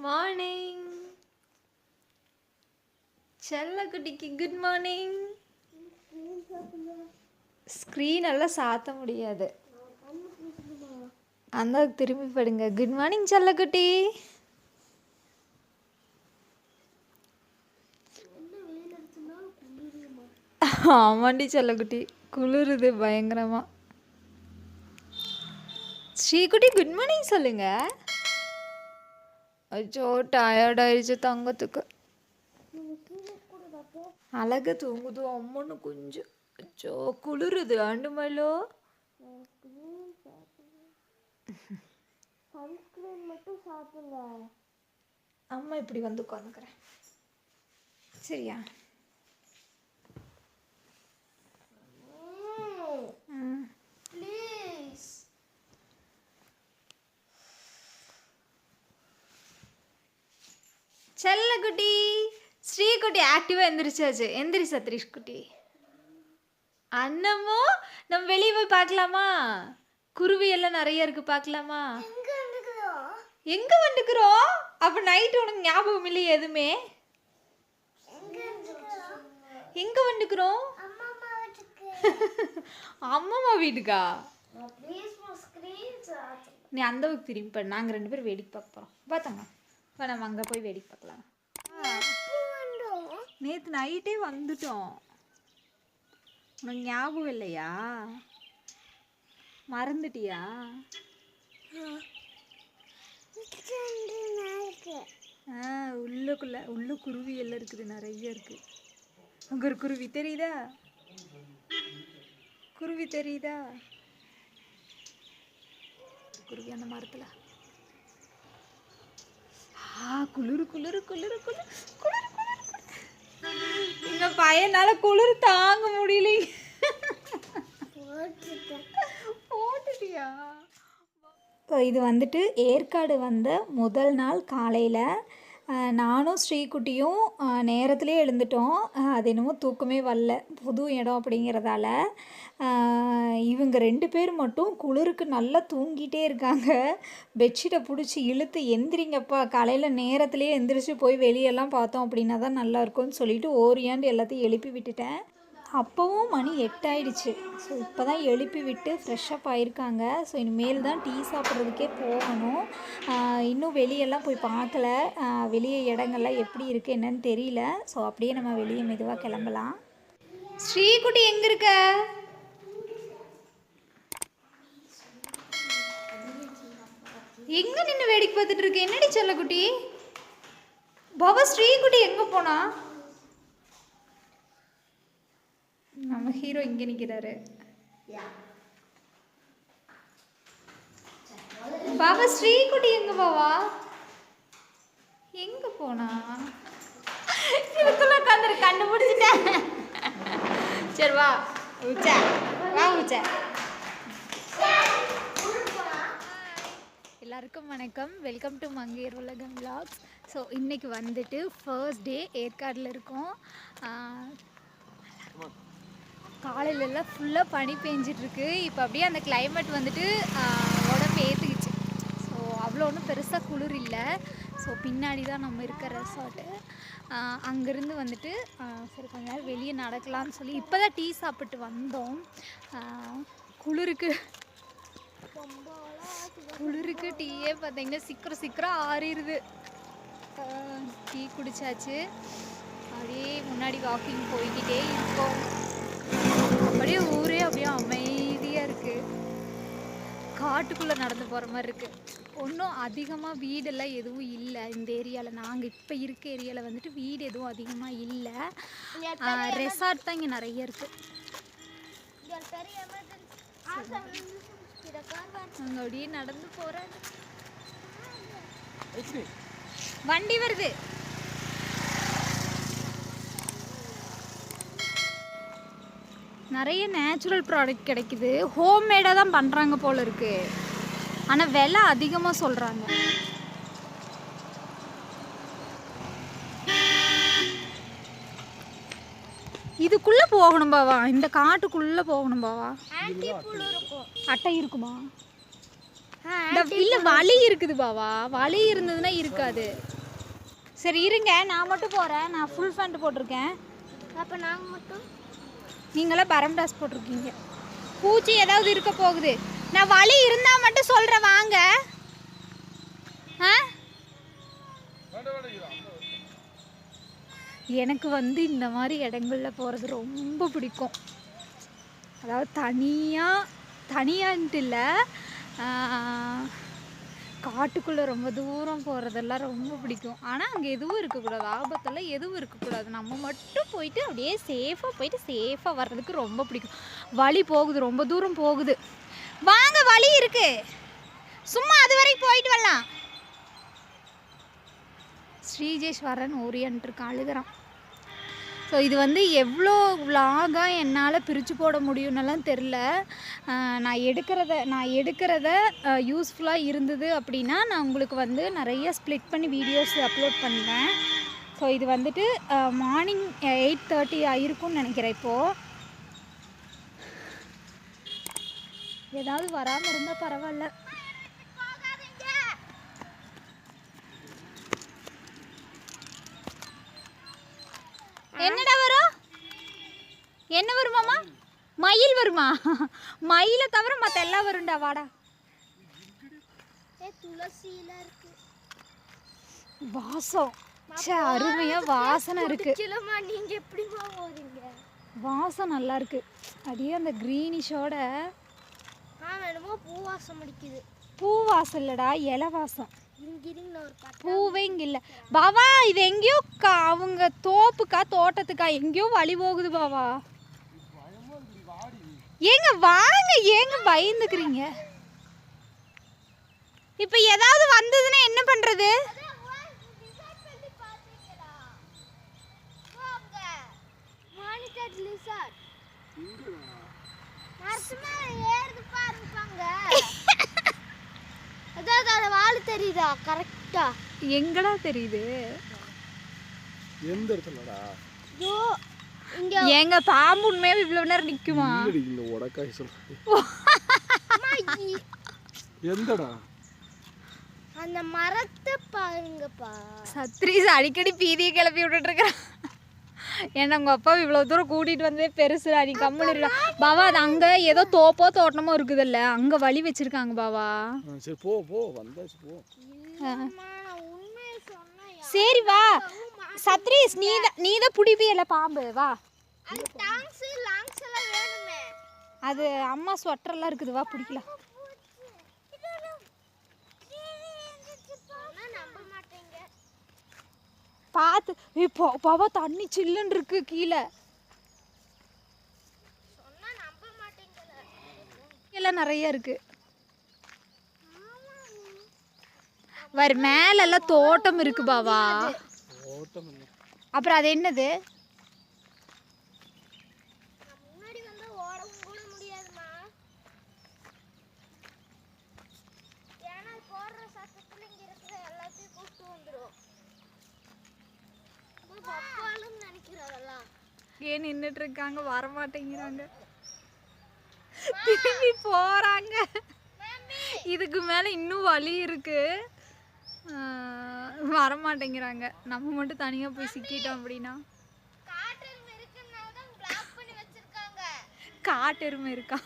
Good morning செல்லக்குட்டிக்கு good morning screen எல்லாம் சாத்த முடியாது. அந்த திரும்பி படுங்க குட் மார்னிங் செல்லக்குட்டி. ஆமாண்டி செல்லக்குட்டி. குளிருது பயங்கரமா. ஸ்ரீகுட்டி குட் மார்னிங் சொல்லுங்க. அச்சோ டயர்ட் ஆயிடுச்சு தங்கத்துக்கு அழகு தூங்குது அம்மன்னு கொஞ்சம் அச்சோ குளிருது ஆண்டுமலோ சன்ஸ்கிரீன் மட்டும் சாப்பிடுங்க அம்மா இப்படி வந்து உட்காந்துக்கிறேன் சரியா ம் செல்லக்குட்டி. ஸ்ரீகுட்டி ஆக்டிவாக எந்திரிச்சாச்சு. எந்திரி சத்ரீஷ் குட்டி அண்ணமோ நம்ம வெளியே போய் பார்க்கலாமா? குருவி எல்லாம் நிறைய இருக்கு பார்க்கலாமா? எங்க வந்துக்கிறோம்? அப்ப நைட் உனக்கு ஞாபகம் இல்லையே எதுவுமே? எங்க வந்துக்கிறோம்? அம்மாமா வீட்டுக்கா. நீ அந்த பக்கம் திரும்பி நாங்கள் ரெண்டு பேரும் வேடிக்கை பார்க்க போகிறோம் பார்த்தாங்க இப்போ நம்ம அங்கே போய் வேடிக்கை பார்க்கலாம். நேற்று நைட்டே வந்துட்டோம். உனக்கு ஞாபகம் இல்லையா? மறந்துட்டியா? ஆ உள்ளுக்குள்ள உள்ள குருவி எல்லாம் இருக்குது நிறைய இருக்கு. அங்கே ஒரு குருவி தெரியுதா? குருவி தெரியுதா? குருவி அந்த மரத்தில். குளிரு குளிரு குளிரு குளிர் குளிரு குளிர் எங்க பையனால குளிர் தாங்க முடியல போட்டுட்டியா? இது வந்துட்டு ஏற்காடு வந்த முதல் நாள் காலையில் நானும் ஸ்ரீகுட்டியும் நேரத்திலே எழுந்துட்டோம். அது என்னமோ தூக்கமே வரல. புது இடம் அப்படிங்கிறதால இவங்க ரெண்டு பேர் மட்டும் குளிருக்கு நல்லா தூங்கிட்டே இருக்காங்க. பெட்ஷீட்டை பிடிச்சி இழுத்து எந்திரிங்கப்பா. காலையில் நேரத்திலே எந்திரிச்சு போய் வெளியெல்லாம் பார்த்தோம் அப்படின்னா தான் நல்லாயிருக்கும்னு சொல்லிட்டு ஓரியாண்டு எல்லாத்தையும் எழுப்பி விட்டுட்டேன். அப்போவும் மணி எட்டாயிடுச்சு. ஸோ இப்போ தான் எழுப்பி விட்டு ஃப்ரெஷ்ஷப் ஆகியிருக்காங்க ஸோ இனிமேல் தான் டீ சாப்பிட்றதுக்கே போகணும். இன்னும் வெளியெல்லாம் போய் பார்க்கல. வெளியே இடங்கள்லாம் எப்படி இருக்குது என்னன்னு தெரியல. ஸோ அப்படியே நம்ம வெளியே மெதுவாக கிளம்பலாம். ஸ்ரீகுட்டி எங்கே இருக்க? எங்கே நின்று வேடிக்கை பார்த்துட்டு இருக்கு? என்னடி செல்லக்குட்டி பவா ஸ்ரீகுட்டி எங்கே போனா நம்ம ஹீரோ இங்கே நிற்கிறாரு பாபா ஸ்ரீகுட்டி எங்க பாவா? எங்க போனா? இதுக்குள்ள உட்காந்துரு கண்ணு சரி வா. உச்சா. வா உச்சா. எல்லாருக்கும் வணக்கம். வெல்கம் டு மங்கையர் உலகம் vlogs. ஸோ இன்றைக்கி வந்துட்டு ஃபர்ஸ்ட் டே ஏற்காடில் இருக்கோம். ஆஹ், காலையில எல்லாம் ஃபுல்லாக பனி பெஞ்சிட்ருக்கு. இப்போ அப்படியே அந்த கிளைமேட் வந்துட்டு உடம்பு ஏற்றுக்குச்சு ஸோ அவ்வளோ ஒன்றும் பெருசாக குளிர் இல்லை. ஸோ பின்னாடி தான் நம்ம இருக்க ரெசார்ட்டு அங்கேருந்து வந்துட்டு சரி கொஞ்ச நேரம் வெளியே நடக்கலாம்னு சொல்லி இப்போ தான் டீ சாப்பிட்டு வந்தோம். குளிருக்கு. குளிருக்கு டீயே பார்த்தீங்கன்னா சீக்கிரம் சீக்கிரம் ஆறிடுது டீ குடிச்சாச்சு. அப்படியே முன்னாடி வாக்கிங் போய்கிட்டே இருக்கோம். அப்படியே ஊரே அப்படியே அமைதியாக இருக்குது காட்டுக்குள்ளே நடந்து போகிற மாதிரி இருக்குது ஒன்றும் அதிகமாக வீடெல்லாம் எதுவும் இல்லை. இந்த ஏரியாவில் நாங்கள் இப்போ இருக்க ஏரியாவில் வந்துட்டு வீடு எதுவும் அதிகமாக இல்லை. ரெசார்ட் தான் இங்கே நிறைய இருக்குது நாங்கள் அப்படியே நடந்து போகிறேன் வண்டி வருது. நிறைய நேச்சுரல் ப்ராடக்ட் கிடைக்குது. ஹோம்மேடாக தான் பண்ணுறாங்க போல இருக்கு. ஆனால் விலை அதிகமாக சொல்கிறாங்க இதுக்குள்ளே போகணும் பாவா. இந்த காட்டுக்குள்ளே போகணும் பாவா. அட்டை இருக்குமா? இல்ல வலி இருக்குது பாவா. வலி இருந்ததுன்னா இருக்காது. சரி இருங்க. நான் மட்டும் போறேன். நான் ஃபுல் ஃபேண்ட் போட்டிருக்கேன். அப்ப நாங்க மட்டும் நீங்களாம் பரம்டாஸ் போட்டிருக்கீங்க. பூச்சி ஏதாவது இருக்க போகுது. நான் வலி இருந்தா மட்டும் சொல்றேன் வாங்க. ஆ? எனக்கு வந்து இந்த மாதிரி இடங்கள்ல போகிறது ரொம்ப பிடிக்கும். அதாவது தனியாக தனியான்ட்டு இல்லை காட்டுக்குள்ளே ரொம்ப தூரம் போகிறதெல்லாம் ரொம்ப பிடிக்கும். ஆனால் அங்கே எதுவும் இருக்கக்கூடாது. ஆபத்தெல்லாம் எதுவும் இருக்கக்கூடாது. நம்ம மட்டும் போயிட்டு அப்படியே சேஃபாக போயிட்டு சேஃபாக வர்றதுக்கு ரொம்ப பிடிக்கும். வழி போகுது. ரொம்ப தூரம் போகுது. வாங்க வழி இருக்கு. சும்மா அது வரைக்கும் போயிட்டு வரலாம். ஸ்ரீஜேஷ்வரன் ஒரியன்ட்டு இருக்கான். அழுகிறான். ஸோ இது வந்து எவ்வளோ லாகாக என்னால் பிரித்து போட முடியும்னெல்லாம் தெரில நான் எடுக்கிறத நான் எடுக்கிறத யூஸ்ஃபுல்லாக இருந்தது அப்படின்னா நான் உங்களுக்கு வந்து நிறைய ஸ்ப்ளிட் பண்ணி வீடியோஸ் அப்லோட் பண்ணுவேன் ஸோ இது வந்துட்டு மார்னிங் எயிட் தேர்ட்டி ஆயிருக்கும்னு நினைக்கிறேன் இப்போது ஏதாவது வராமல் இருந்தால் பரவாயில்ல. என்னடா வரும்? என்ன வருமாமா மயில் வருமா? மயிலை தவிர மற்ற எல்லாம் வரும்டா வாடா. வாசம். அருமையா வாசனை இருக்கு. நீங்க எப்படிமா போறீங்க? வாசம் நல்லா இருக்கு. அப்படியே அந்த க்ரீனிஷோட பூ வாசம் அடிக்குது. பூ வாசம் இல்லடா இலை வாசம். பூவே இங்க இல்ல பாவா இது எங்கேயோ கா- அவங்க தோப்புக்கா தோட்டத்துக்கா எங்கேயோ வழி போகுது பாவா. ஏங்க வாங்க ஏங்க பயந்துக்கிறீங்க? இப்ப ஏதாவது வந்ததுன்னா என்ன மேல ஏறுது பாருப்பாங்க அதாவது அந்த வால் தெரியுதா கரெக்டா? எங்கடா தெரியுது? எந்த இடத்துலடா? ஐயோ இங்க ஏங்க பாம்பு உண்மையாவே இவ்வளவு நேரம் நிக்குமா? இல்லடி இந்த உடக்காய் சொல்ற. அம்மா, இ- எந்தடா? அந்த மரத்தை பாருங்கப்பா. சத்ரீஸ் அடிக்கடி பீதியை கிளப்பி விட்டுட்டு இருக்கிறான் ஏன்னா உங்க அப்பா இவ்வளவு தூரம் கூட்டிட்டு வந்ததே பெருசுடா நீ கம்முன்னு இருடா. பாவா அது அங்க ஏதோ தோப்போ தோட்டமோ இருக்குதுல்ல. அங்க வழி வச்சிருக்காங்க பாவா. சரி போ போ வந்தாச்சு போ. சரி வா. சத்ரீஸ் நீ தான் நீ தான் பிடிப்பியல பாம்பு வா. அது டாங்ஸ் லாங்ஸ் எல்லாம் வேணுமே. அது அம்மா ஸ்வெட்டர்லாம் இருக்குது வா பிடிக்கலாம். பார்த்து இப்போ பாவா தண்ணி சில்லுன்னு இருக்கு கீழே. சொன்னா நம்ப மாட்டீங்கல்ல எல்லாம் நிறைய இருக்கு. வர மேலெல்லாம் தோட்டம் இருக்கு பாவா. அப்புறம் அது என்னது நான் முன்னாடி வந்து ஓடவும் கூட முடியாதுமா ஏன்னா அது போடுற சத்தத்துல இங்க இருக்கிற எல்லாத்தையும் கூப்பிட்டு வந்துடும் பப்பாலும் நினைக்கிறதெல்லாம் ஏன் நின்றுட்டு இருக்காங்க வர மாட்டேங்கிறாங்க திரும்பி போறாங்க. இதுக்கு மேல இன்னும் வலி இருக்கு. வர மாட்டேங்கிறாங்க நம்ம மட்டும் தனியா போய் சிக்கிட்டோம் அப்படின்னா. காட்டெருமை இருக்கா?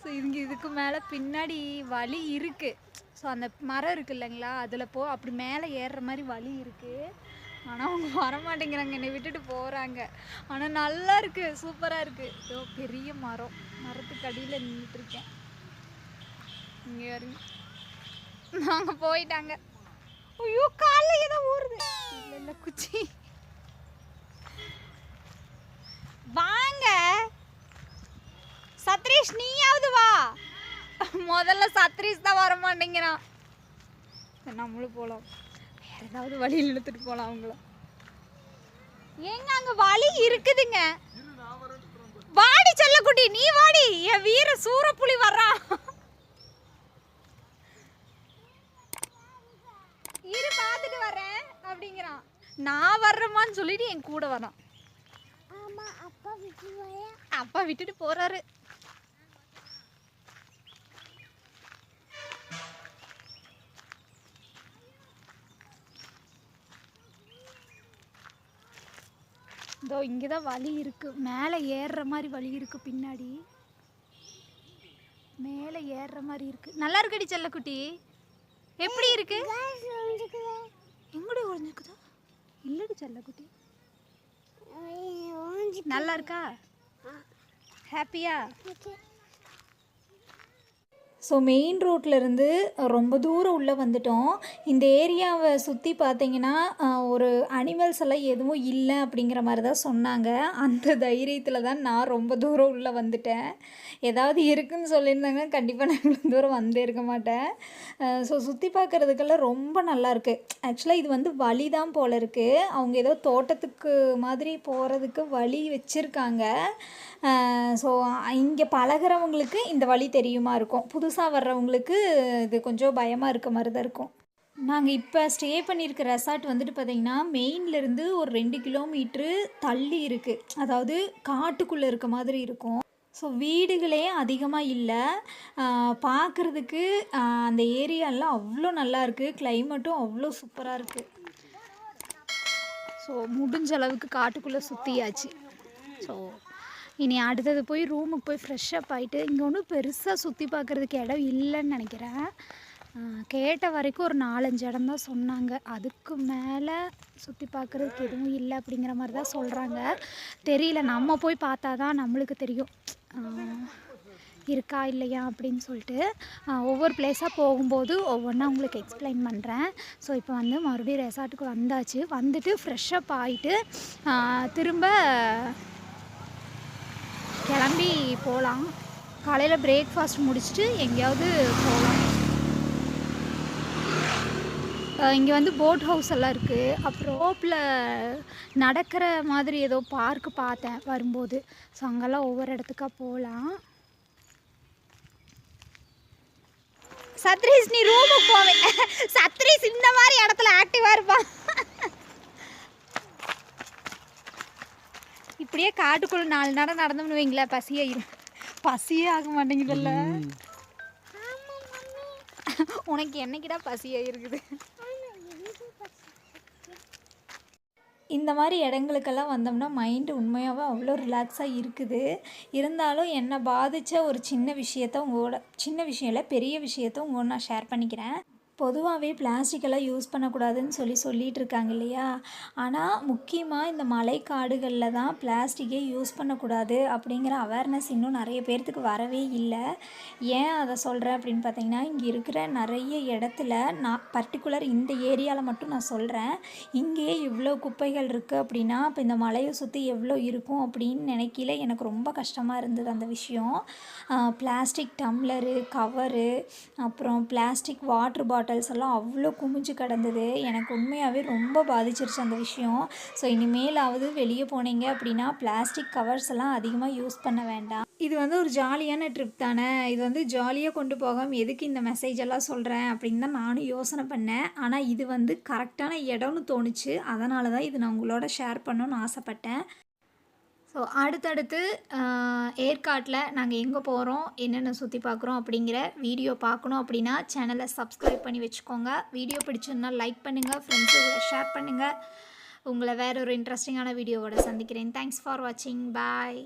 ஸோ இங்கே இதுக்கு மேலே பின்னாடி வழி இருக்கு. ஸோ அந்த மரம் இருக்கு இல்லைங்களா? அதில் போ அப்படி மேலே ஏறுற மாதிரி வழி இருக்கு. ஆனால் அவங்க வர மாட்டேங்கிறாங்க என்னை விட்டுட்டு போகிறாங்க ஆனால் நல்லா இருக்கு. சூப்பராக இருக்கு. இதோ பெரிய மரம். மரத்துக்கு அடியில் நின்றுட்டு இருக்கேன் இங்கே வருங்க நாங்கள் போயிட்டாங்க. ஐயோ காலில் ஏதோ ஊறுது. இல்லை இல்லை குச்சி. வாங்க. சத்ரீஷ் நீயாவது வா. முதல்ல சத்ரீஷ் தான் வர மாட்டேங்கிறான் நம்மளும் போகலாம் வேற ஏதாவது வழியில் இழுத்துட்டு போகலாம் அவங்கள. ஏங்க அங்க வழி இருக்குதுங்க. வாடி செல்லக்குட்டி நீ வாடி. என் வீர சூரப்புலி வர்றான் இரு பார்த்துட்டு வரேன் அப்படிங்கிறான். நான் வர்றேம்மான்னு சொல்லிட்டு என் கூட வரான். ஆமா அப்பா விட்டுருவாயா? அப்பா விட்டுட்டு போறாரு. இதோ இங்கே தான் வழி இருக்குது மேலே ஏறுற மாதிரி வழி இருக்குது பின்னாடி. மேலே ஏறுற மாதிரி இருக்குது நல்லா இருக்குடி செல்லக்குட்டி. எப்படி இருக்கு? எங்கடி ஒழிஞ்சுக்குதா இல்லடி செல்லக்குட்டி. நல்லா இருக்கா? ஹாப்பியா ஸோ மெயின் ரோட்லேருந்து ரொம்ப தூரம் உள்ளே வந்துட்டோம். இந்த ஏரியாவை சுற்றி பார்த்தீங்கன்னா ஒரு அனிமல்ஸ் எல்லாம் எதுவும் இல்லை அப்படிங்கிற மாதிரி தான் சொன்னாங்க. அந்த தைரியத்தில் தான் நான் ரொம்ப தூரம் உள்ளே வந்துட்டேன். ஏதாவது இருக்குன்னு சொல்லியிருந்தாங்க கண்டிப்பாக நான் இவ்வளோ தூரம் வந்தே இருக்க மாட்டேன். ஸோ சுற்றி பார்க்குறதுக்கெல்லாம் ரொம்ப நல்லா இருக்குது ஆக்சுவலாக இது வந்து வழி தான் போல் இருக்குது அவங்க ஏதோ தோட்டத்துக்கு மாதிரி போகிறதுக்கு வழி வச்சுருக்காங்க. ஸோ இங்கே பழகுறவங்களுக்கு இந்த வழி தெரியுமா இருக்கும். புதுசாக வர்றவங்களுக்கு இது கொஞ்சம் பயமாக இருக்க மாதிரி தான் இருக்கும். நாங்கள் இப்போ ஸ்டே பண்ணியிருக்க ரெசார்ட் வந்துட்டு பார்த்திங்கன்னா மெயின்லேருந்து ஒரு ரெண்டு கிலோமீட்ரு தள்ளி இருக்குது அதாவது காட்டுக்குள்ளே இருக்க மாதிரி இருக்கும். ஸோ வீடுகளே அதிகமாக இல்லை. பார்க்குறதுக்கு அந்த ஏரியாலாம் அவ்வளோ நல்லா இருக்குது கிளைமேட்டும் அவ்வளோ சூப்பராக இருக்குது ஸோ முடிஞ்ச அளவுக்கு காட்டுக்குள்ளே சுற்றியாச்சு ஸோ இனி அடுத்தது போய் ரூமுக்கு போய் ஃப்ரெஷ்ஷப் ஆகிட்டு இங்கே ஒன்றும் பெருசாக சுற்றி பார்க்குறதுக்கு இடம் இல்லைன்னு நினைக்கிறேன். கேட்ட வரைக்கும் ஒரு நாலஞ்சு இடம் தான் சொன்னாங்க. அதுக்கு மேலே சுற்றி பார்க்குறதுக்கு எதுவும் இல்லை அப்படிங்கிற மாதிரி தான் சொல்கிறாங்க தெரியல நம்ம போய் பார்த்தா தான் நம்மளுக்கு தெரியும். இருக்கா இல்லையா அப்படின்னு சொல்லிட்டு ஒவ்வொரு பிளேஸாக போகும்போது ஒவ்வொன்றா உங்களுக்கு எக்ஸ்பிளைன் பண்ணுறேன் ஸோ இப்போ வந்து மறுபடியும் ரெசார்ட்டுக்கு வந்தாச்சு. வந்துட்டு ஃப்ரெஷ்ஷப் ஆகிட்டு திரும்ப கிளம்பி போகலாம் காலையில் பிரேக்ஃபாஸ்ட் முடிச்சுட்டு எங்கேயாவது போகலாம் இங்கே வந்து போட் ஹவுஸ் எல்லாம் இருக்குது அப்புறம் ரோப்பில் நடக்கிற மாதிரி ஏதோ பார்க்கு பார்த்தேன் வரும்போது. ஸோ அங்கெல்லாம் ஒவ்வொரு இடத்துக்காக போகலாம் சத்ரீஷ் நீ ரூமுக்கு போவேன் சத்ரீஷ் இந்த மாதிரி இடத்துல ஆக்டிவாக இருப்பான் இப்படியே காட்டுக்குள்ள நாலு நடம் நடந்தோம்னு வைங்களேன் பசியே பசியே ஆக மாட்டேங்குதுல்ல. உனக்கு என்னைக்கிடா பசியே இருக்குது? இந்த மாதிரி இடங்களுக்கெல்லாம் வந்தோம்னா மைண்டு உண்மையாகவே அவ்வளோ ரிலாக்ஸாக இருக்குது. இருந்தாலும் என்னை பாதித்த ஒரு சின்ன விஷயத்த உங்களோட சின்ன விஷயம் இல்லை பெரிய விஷயத்த உங்களோட நான் ஷேர் பண்ணிக்கிறேன். பொதுவாகவே பிளாஸ்டிக்கெல்லாம் யூஸ் பண்ணக்கூடாதுன்னு சொல்லி சொல்லிகிட்டு இருக்காங்க இல்லையா? ஆனால் முக்கியமாக இந்த மலை காடுகளில் தான் பிளாஸ்டிக்கே யூஸ் பண்ணக்கூடாது அப்படிங்கிற அவேர்னஸ் இன்னும் நிறைய பேர்த்துக்கு வரவே இல்லை. ஏன் அதை சொல்கிறேன் அப்படின்னு பார்த்தீங்கன்னா இங்கே இருக்கிற நிறைய இடத்துல நான் பர்டிகுலர் இந்த ஏரியாவில் மட்டும் நான் சொல்கிறேன் இங்கேயே இவ்வளோ குப்பைகள் இருக்குது அப்படின்னா அப்போ இந்த மலையை சுற்றி எவ்வளோ இருக்கும் அப்படின்னு நினைக்கல எனக்கு ரொம்ப கஷ்டமாக இருந்தது அந்த விஷயம். பிளாஸ்டிக் டம்ளரு கவரு அப்புறம் பிளாஸ்டிக் வாட்டர் பாட்டில்ஸ் எல்லாம் அவ்வளோ குமிஞ்சு கிடந்தது. எனக்கு உண்மையாகவே ரொம்ப பாதிச்சிருச்சு அந்த விஷயம். ஸோ இனிமேலாவது வெளியே போனீங்க அப்படின்னா பிளாஸ்டிக் கவர்ஸ் எல்லாம் அதிகமாக யூஸ் பண்ண வேண்டாம். இது வந்து ஒரு ஜாலியான ட்ரிப் தானே? இது வந்து ஜாலியாக கொண்டு போகாமல் எதுக்கு இந்த மெசேஜ் எல்லாம் சொல்கிறேன் அப்படின்னு தான் நானும் யோசனை பண்ணேன். ஆனால் இது வந்து கரெக்டான இடம்னு தோணுச்சு. அதனால தான் இது நான் உங்களோட ஷேர் பண்ணணும்னு ஆசைப்பட்டேன். ஸோ அடுத்தடுத்து ஏற்காட்டில் நாங்கள் எங்கே போகிறோம் என்னென்ன சுற்றி பார்க்குறோம் அப்படிங்கிற வீடியோ பார்க்கணும் அப்படின்னா சேனலை சப்ஸ்கிரைப் பண்ணி வச்சுக்கோங்க. வீடியோ பிடிச்சிருந்தா லைக் பண்ணுங்கள் ஃப்ரெண்ட்ஸுகளை ஷேர் பண்ணுங்கள் உங்களை வேற ஒரு இன்ட்ரெஸ்டிங்கான வீடியோவோட சந்திக்கிறேன். தேங்க்ஸ் ஃபார் வாட்சிங் பாய்